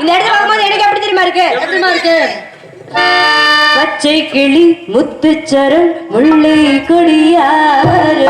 இந்த இடத்துல பார்க்கும்போது எனக்கு எப்படி தெரியுமா இருக்கு? பச்சை கிளி முத்துச்சரம் முல்லை கொடியாறு.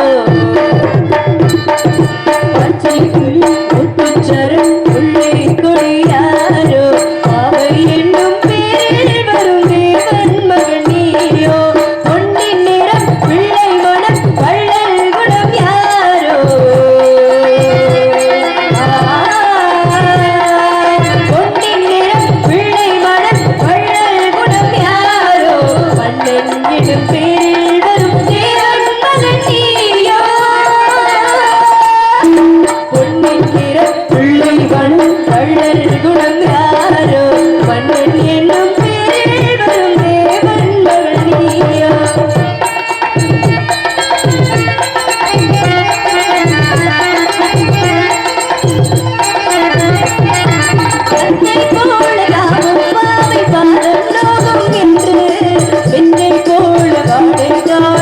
Thank you.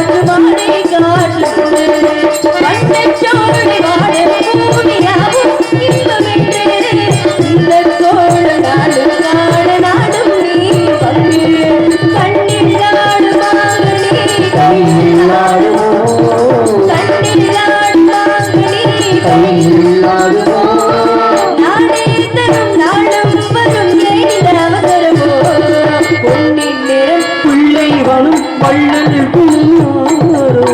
வள்ளல் பிள்ளாரோ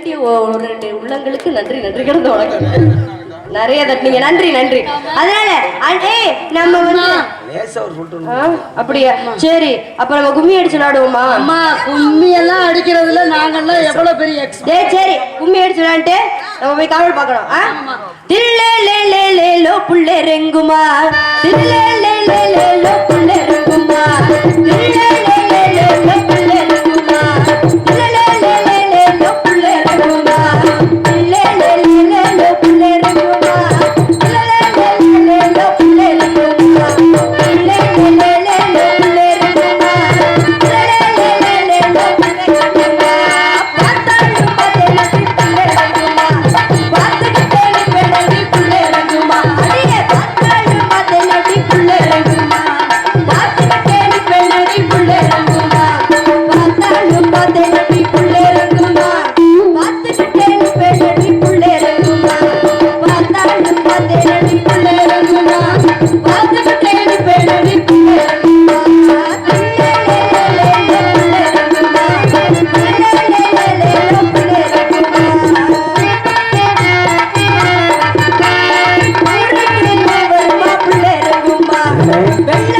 இருபத்தி உள்ளங்களுக்கு நன்றி நன்றி கிடந்த வணக்கம். நிறைய தட்டினீங்க. நன்றி நன்றி. அதனால அடே நம்ம வந்து அப்படியா? சரி அப்ப நம்ம கும்மி அடிச்சு நாடுவோமா அம்மா கும்மி எல்லாம் அடிக்கிறதுல நாங்கெல்லாம் எவ்வளவு பெரிய டே சரி கும்மி அடிச்சு விளாண்டு நம்ம போய் காவல் பார்க்கணும். ஆ? தில்லே லே லே லே லோ புள்ளே ரெங்குமா? தில்லே லே லே லே லோ ¡Venga!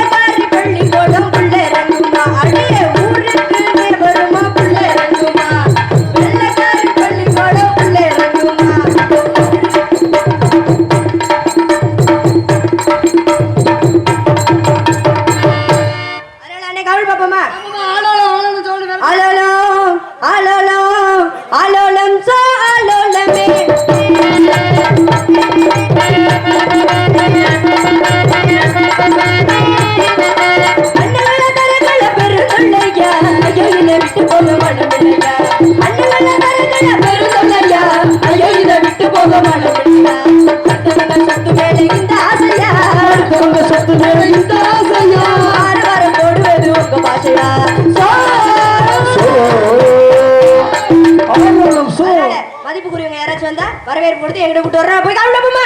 வரவேற்பு கொடுத்து எங்கிட்ட கூட்டு வர்றா? போய் காமிடா போமா